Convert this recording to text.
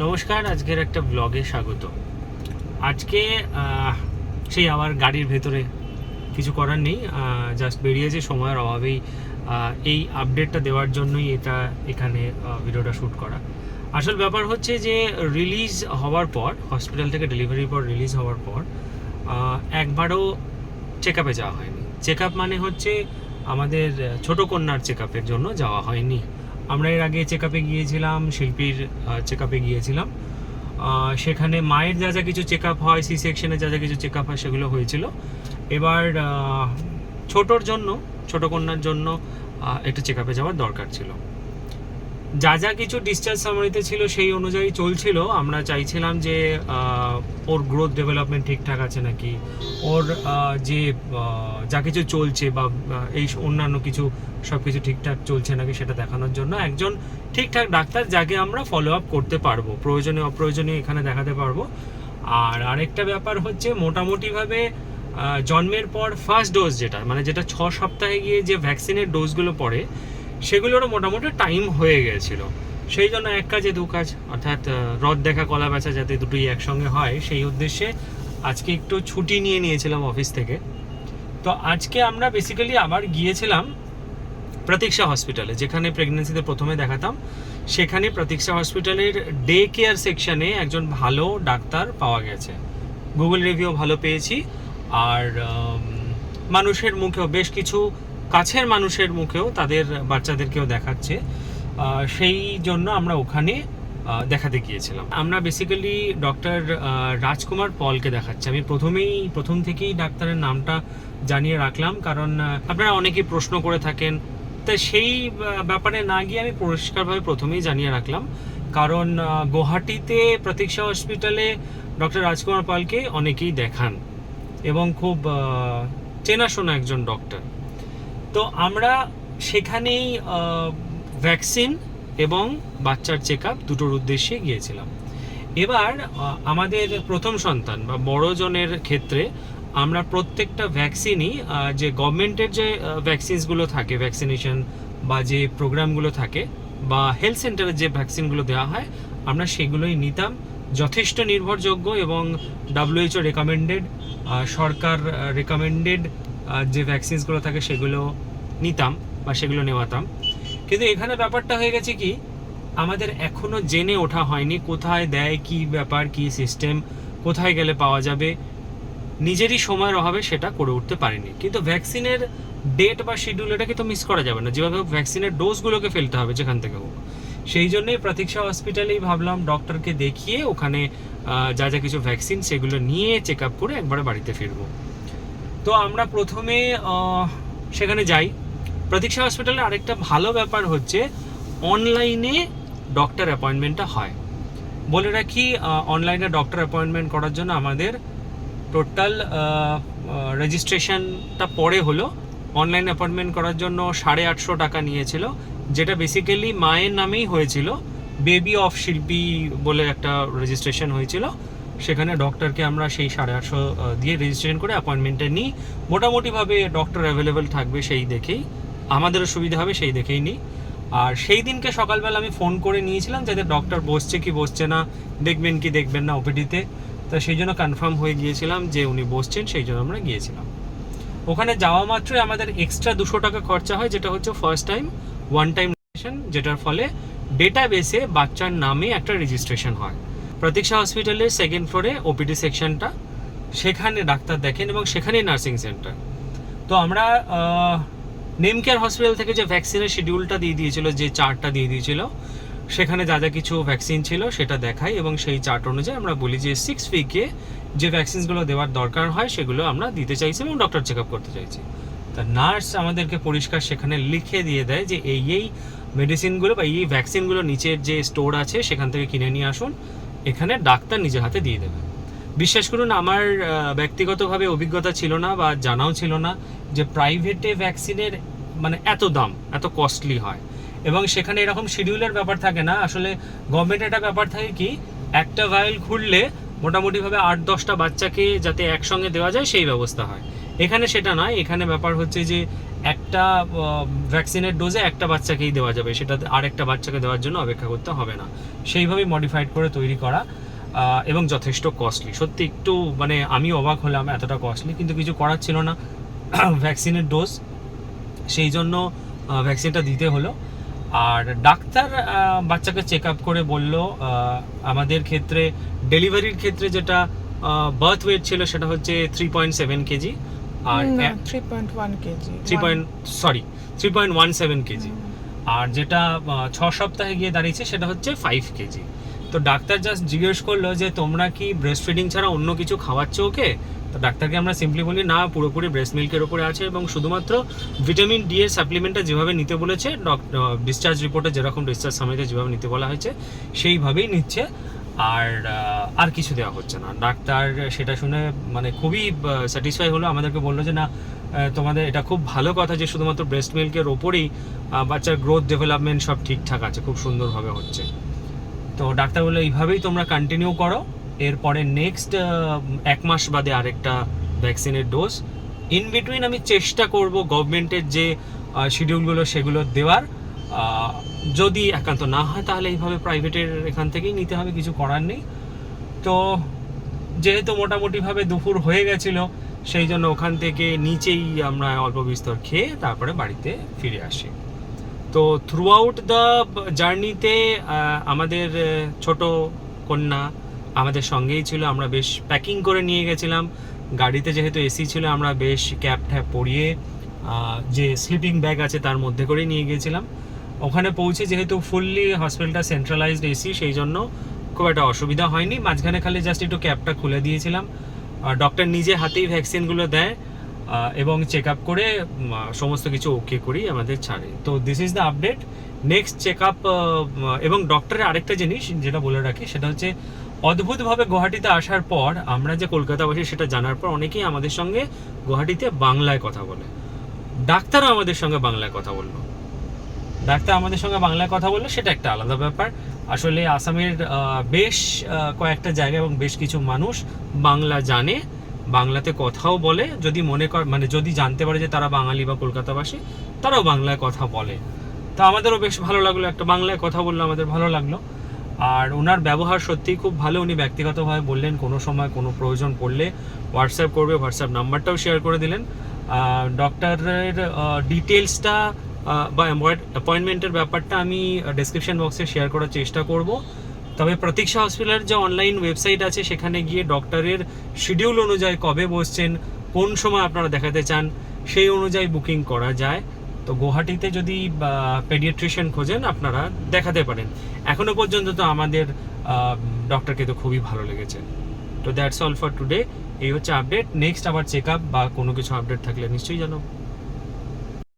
নমস্কার, আজকের একটা ব্লগে স্বাগত। আজকে সেই আমার গাড়ির ভেতরে কিছু করার নেই জাস্ট বেরিয়েছে, সময়ের অভাবেই এই আপডেটটা দেওয়ার জন্যই এটা এখানে ভিডিওটা শ্যুট করা। আসল ব্যাপার হচ্ছে যে রিলিজ হওয়ার পর হসপিটাল থেকে ডেলিভারির পর রিলিজ হওয়ার পর একবারও চেক আপে যাওয়া হয়নি। চেক আপ মানে হচ্ছে, আমাদের ছোট কন্যার চেক আপের জন্য যাওয়া হয়নি। আমরা এর আগে চেক আপে গিয়েছিলাম, শিল্পীর চেক আপে গিয়েছিলাম। সেখানে মায়ের যা যা কিছু চেক আপ হয় সি সেকশনে যা যা কিছু চেক আপ হয়, সেগুলো হয়েছিল। এবার ছোটোর জন্য, ছোট কন্যার জন্য একটু চেক আপে যাওয়ার দরকার ছিল। যা যা কিছু ডিসচার্জ সামারিতে ছিল সেই অনুযায়ী চলছিল। আমরা চাইছিলাম যে ওর গ্রোথ ডেভেলপমেন্ট ঠিকঠাক আছে নাকি, ওর যে যা কিছু চলছে বা এই অন্যান্য কিছু সব কিছু ঠিকঠাক চলছে নাকি সেটা দেখানোর জন্য একজন ঠিকঠাক ডাক্তার যাকে আমরা ফলো আপ করতে পারব প্রয়োজনে অপ্রয়োজনীয় এখানে দেখাতে পারব। আর আরেকটা ব্যাপার হচ্ছে মোটামুটিভাবে জন্মের পর ফার্স্ট ডোজ যেটা মানে যেটা ছ সপ্তাহে গিয়ে যে ভ্যাকসিনের ডোজগুলো পড়ে সেগুলোরও মোটামুটি টাইম হয়ে গিয়েছিল সেই জন্য এক কাজে দু কাজ, অর্থাৎ রদ দেখা, কলা বেচা যাতে দুটোই একসঙ্গে হয়, সেই উদ্দেশ্যে আজকে একটু ছুটি নিয়ে নিয়েছিলাম অফিস থেকে। তো আজকে আমরা বেসিক্যালি আবার গিয়েছিলাম প্রতীক্ষা হসপিটালে যেখানে প্রেগনেন্সিতে প্রথমে দেখাতাম। সেখানে প্রতীক্ষা হসপিটালের ডে কেয়ার সেকশানে একজন ভালো ডাক্তার পাওয়া গেছে। গুগল রিভিউ ভালো পেয়েছি। আর মানুষের মুখেও বেশ কিছু কাছের মানুষের মুখেও তাদের বাচ্চাদেরকেও দেখাচ্ছে। সেই জন্য আমরা ওখানে দেখাতে গিয়েছিলাম। আমরা বেসিক্যালি ডক্টর রাজকুমার পলকে দেখাচ্ছি। আমি প্রথমেই, প্রথম থেকেই ডাক্তারের নামটা জানিয়ে রাখলাম। কারণ আপনারা অনেকেই প্রশ্ন করে থাকেন। তা সেই ব্যাপারে না গিয়ে আমি পরিষ্কারভাবে প্রথমেই জানিয়ে রাখলাম। কারণ গুয়াহাটিতে প্রতীক্ষা হসপিটালে ডক্টর রাজকুমার পালকে অনেকেই দেখান। এবং খুব চেনাশোনা একজন ডক্টর তো আমরা সেখানেই ভ্যাকসিন এবং বাচ্চার চেক আপ দুটোর উদ্দেশ্যে গিয়েছিলাম। এবার আমাদের প্রথম সন্তান বা বড়জনের ক্ষেত্রে আমরা প্রত্যেকটা ভ্যাকসিনই যে গভর্নমেন্টের যে ভ্যাকসিনসগুলো থাকে ভ্যাকসিনেশন বা যে প্রোগ্রামগুলো থাকে বা হেলথ সেন্টারে যে ভ্যাকসিনগুলো দেওয়া হয়, আমরা সেগুলোই নিতাম। যথেষ্ট নির্ভরযোগ্য এবং ডাব্লিউএইচও রেকমেন্ডেড সরকার রেকমেন্ডেড যে ভ্যাকসিনসগুলো থাকে সেগুলো নিতাম বা সেগুলো নেওয়াতাম। কিন্তু এখানে ব্যাপারটা হয়ে গেছে কি, আমাদের এখনও জেনে ওঠা হয়নি কোথায় দেয়, কি ব্যাপার, কি সিস্টেম কোথায় গেলে পাওয়া যাবে। নিজেরই সময়ের অভাবে সেটা করে উঠতে পারেনি। কিন্তু ভ্যাকসিনের ডেট বা শিডিউল এটাকে তো মিস করা যাবে না। যেভাবে হোক ভ্যাকসিনের ডোজগুলোকে ফেলতে হবে যেখান থেকে হোক। সেই জন্যই প্রতীক্ষা হসপিটালেই ভাবলাম ডক্টরকে দেখিয়ে ওখানে যা যা কিছু ভ্যাকসিন সেগুলো নিয়ে চেক আপ করে একবারে বাড়িতে ফিরবো। তো আমরা প্রথমে সেখানে যাই। প্রতীক্ষা হসপিটালে আরেকটা ভালো ব্যাপার হচ্ছে অনলাইনে ডক্টর অ্যাপয়েন্টমেন্টটা হয়। বলে রাখি অনলাইনে ডক্টর অ্যাপয়েন্টমেন্ট করার জন্য আমাদের টোটাল রেজিস্ট্রেশনটা পরে হলো। অনলাইন অ্যাপয়েন্টমেন্ট করার জন্য সাড়ে আটশো টাকা নিয়েছিল, যেটা বেসিক্যালি মায়ের নামেই হয়েছিল বেবি অফ শিল্পী বলে একটা রেজিস্ট্রেশন হয়েছিল। সেখানে ডক্টরকে আমরা সেই সাড়ে আটশো দিয়ে রেজিস্ট্রেশন করে অ্যাপয়েন্টমেন্টটা নিই। মোটামুটিভাবে ডক্টর অ্যাভেলেবেল থাকবে সেই দেখেই। আমাদেরও সুবিধা হবে সেই দেখেই নিই। আর সেই দিনকে সকালবেলা আমি ফোন করে নিয়েছিলাম যাতে ডক্টর বসছে কি বসছে না, দেখবেন কি দেখবেন না ওপিডিতে। তা সেই জন্য কনফার্ম হয়ে গিয়েছিলাম যে উনি বসছেন, সেই জন্য আমরা গিয়েছিলাম। ওখানে যাওয়া মাত্রই আমাদের এক্সট্রা দুশো টাকা খরচা হয়, যেটা হচ্ছে ফার্স্ট টাইম ওয়ান টাইম যেটার ফলে ডেটাবেসে বাচ্চার নামে একটা রেজিস্ট্রেশন হয়। প্রতীক্ষা হসপিটালের সেকেন্ড ফ্লোরে ওপিডি সেকশনটা সেখানে ডাক্তার দেখেন এবং সেখানেই নার্সিং সেন্টার তো আমরা নেম কেয়ার হসপিটাল থেকে যে ভ্যাকসিনের শিডিউলটা দিয়ে দিয়েছিল, যে চার্টটা দিয়ে দিয়েছিল, সেখানে যা যা কিছু ভ্যাকসিন ছিল সেটা দেখাই এবং সেই চার্ট অনুযায়ী আমরা বলি যে সিক্স উইকে যে ভ্যাকসিনসগুলো দেওয়ার দরকার হয়, সেগুলো আমরা দিতে চাইছি এবং ডক্টর চেক আপ করতে চাইছি। তা নার্স আমাদেরকে পরিষ্কার সেখানে লিখে দিয়ে দেয় যে এই এই মেডিসিনগুলো বা এই ভ্যাকসিনগুলো নিচের যে স্টোর আছে, সেখান থেকে কিনে নিয়ে আসুন। এখানে ডাক্তার নিজের হাতে দিয়ে দেবে। বিশ্বাস করুন, আমার ব্যক্তিগতভাবে অভিজ্ঞতা ছিল না বা জানাও ছিল না যে প্রাইভেটে ভ্যাকসিনের মানে এত দাম, এত কস্টলি হয়। এবং সেখানে এরকম শিডিউলের ব্যাপার থাকে না। আসলে গভর্নমেন্টের একটা ব্যাপার থাকে কি, একটা ভাইল খুললে মোটামুটিভাবে আট দশটা বাচ্চাকে যাতে একসঙ্গে দেওয়া যায় সেই ব্যবস্থা হয়। এখানে সেটা নয়, এখানে ব্যাপার হচ্ছে যে একটা ভ্যাকসিনের ডোজে একটা বাচ্চাকেই দেওয়া যাবে, সেটা আরেকটা বাচ্চাকে দেওয়ার জন্য অপেক্ষা করতে হবে না। সেইভাবেই মডিফাইড করে তৈরি করা এবং যথেষ্ট কস্টলি সত্যি একটু মানে আমি অবাক হলাম এতটা কস্টলি কিন্তু কিছু করার ছিল না। ভ্যাকসিনের ডোজ সেই জন্য ভ্যাকসিনটা দিতে হলো। আর ডাক্তার বাচ্চাকে চেক আপ করে বলল আমাদের ক্ষেত্রে ডেলিভারির ক্ষেত্রে যেটা বার্থ ওয়েট ছিল সেটা হচ্ছে থ্রি পয়েন্ট সেভেন কেজি আর three point one KG three point sorry three point one seven KG আর যেটা ছ সপ্তাহে গিয়ে দাঁড়িয়েছে সেটা হচ্ছে ফাইভ কেজি। তো ডাক্তার জাস্ট জিজ্ঞেস করল যে তোমরা কি ব্রেস্ট ফিডিং ছাড়া অন্য কিছু খাওয়াচ্ছ ওকে? তো ডাক্তারকে আমরা সিম্পলি বলি, না, পুরোপুরি ব্রেস্ট মিল্কের ওপরে আছে এবং শুধুমাত্র ভিটামিন ডি এর সাপ্লিমেন্টটা যেভাবে নিতে বলেছে ডিসচার্জ রিপোর্টে যেরকম ডিসচার্জ সামিতে যেভাবে নিতে বলা হয়েছে, সেইভাবেই নিচ্ছে। আর আর কিছু দেওয়া হচ্ছে না। ডাক্তার সেটা শুনে মানে খুবই স্যাটিসফাই হলো। আমাদেরকে বলল যে, না তোমাদের এটা খুব ভালো কথা যে শুধুমাত্র ব্রেস্ট মিল্কের ওপরেই বাচ্চার গ্রোথ ডেভেলপমেন্ট সব ঠিকঠাক আছে, খুব সুন্দরভাবে হচ্ছে। তো ডাক্তার বলল, এইভাবেই তোমরা কন্টিনিউ করো। এরপরে নেক্সট এক মাস বাদে আরেকটা ভ্যাকসিনের ডোজ ইন বিটুইন আমি চেষ্টা করব গভর্নমেন্টের যে শিডিউলগুলো সেগুলো দেওয়ার। যদি একান্ত না হয় তাহলে এইভাবে প্রাইভেটের এখান থেকেই নিতে হবে, কিছু করার নেই। তো যেহেতু মোটামুটিভাবে দুপুর হয়ে গেছিল, সেই জন্য ওখান থেকে নিচেই আমরা অল্প বিস্তর খেয়ে তারপরে বাড়িতে ফিরে আসি। তো থ্রু আউট দ্য জার্নিতে আমাদের ছোট কন্যা আমাদের সঙ্গেই ছিল, আমরা বেশ প্যাকিং করে নিয়ে গেছিলাম। গাড়িতে যেহেতু এসি ছিল, আমরা বেশ ক্যাব ট্যাব পরিয়ে যে স্লিপিং ব্যাগ আছে তার মধ্যে করেই নিয়ে গিয়েছিলাম। ওখানে পৌঁছে যেহেতু ফুললি হসপিটালটা সেন্ট্রালাইজড এসি সেই জন্য খুব একটা অসুবিধা হয়নি। মাঝখানে খালি জাস্ট একটু ক্যাবটা খুলে দিয়েছিলাম। ডক্টর নিজে হাতেই ভ্যাকসিনগুলো দেয় এবং চেক আপ করে সমস্ত কিছু ওকে করি আমাদের ছাড়ে। তো this is the update next check up এবং ডক্টরের আরেকটা জিনিস যেটা বলে রাখি, সেটা হচ্ছে অদ্ভুতভাবে গুয়াহাটিতে আসার পর আমরা যে কলকাতাবাসী সেটা জানার পর অনেকেই আমাদের সঙ্গে গুয়াহাটিতে বাংলায় কথা বলে। ডাক্তারও আমাদের সঙ্গে বাংলায় কথা বলল। ডাক্তার আমাদের সঙ্গে বাংলায় কথা বলল, সেটা একটা আলাদা ব্যাপার। আসলে আসামের বেশ কয়েকটা জায়গা এবং বেশ কিছু মানুষ বাংলা জানে, বাংলাতে কথাও বলে। যদি মনে কর মানে যদি জানতে পারে যে তারা বাঙালি বা কলকাতাবাসী, তারাও বাংলায় কথা বলে। তা আমাদেরও বেশ ভালো লাগল একটা বাংলায় কথা বলল, আমাদের ভালো লাগল। আর ওনার ব্যবহার সত্যিই খুব ভালো। উনি ব্যক্তিগতভাবে বললেন, কোনো সময় কোনো প্রয়োজন পড়লে হোয়াটসঅ্যাপ করবে হোয়াটসঅ্যাপ নাম্বারটাও শেয়ার করে দিলেন। ডক্টরের ডিটেলসটা বা অ্যাপয়েন্টমেন্টের ব্যাপারটা আমি ডেসক্রিপশন বক্সে শেয়ার করার চেষ্টা করব। তবে প্রতীক্ষা হসপিটালের যে অনলাইন ওয়েবসাইট আছে, সেখানে গিয়ে ডক্টরের শিডিউল অনুযায়ী কবে বসছেন, কোন সময় আপনারা দেখাতে চান, সেই অনুযায়ী বুকিং করা যায়। তো গুয়াহাটিতে যদি পেডিয়াট্রিশিয়ান খোঁজেন আপনারা, দেখাতে পারেন। এখনও পর্যন্ত তো আমাদের ডক্টরকে তো খুবই ভালো লেগেছে। তো দ্যাটস অল ফর টুডে এই হচ্ছে আপডেট নেক্সট আবার চেক আপ বা কোনো কিছু আপডেট থাকলে নিশ্চয়ই জানাব।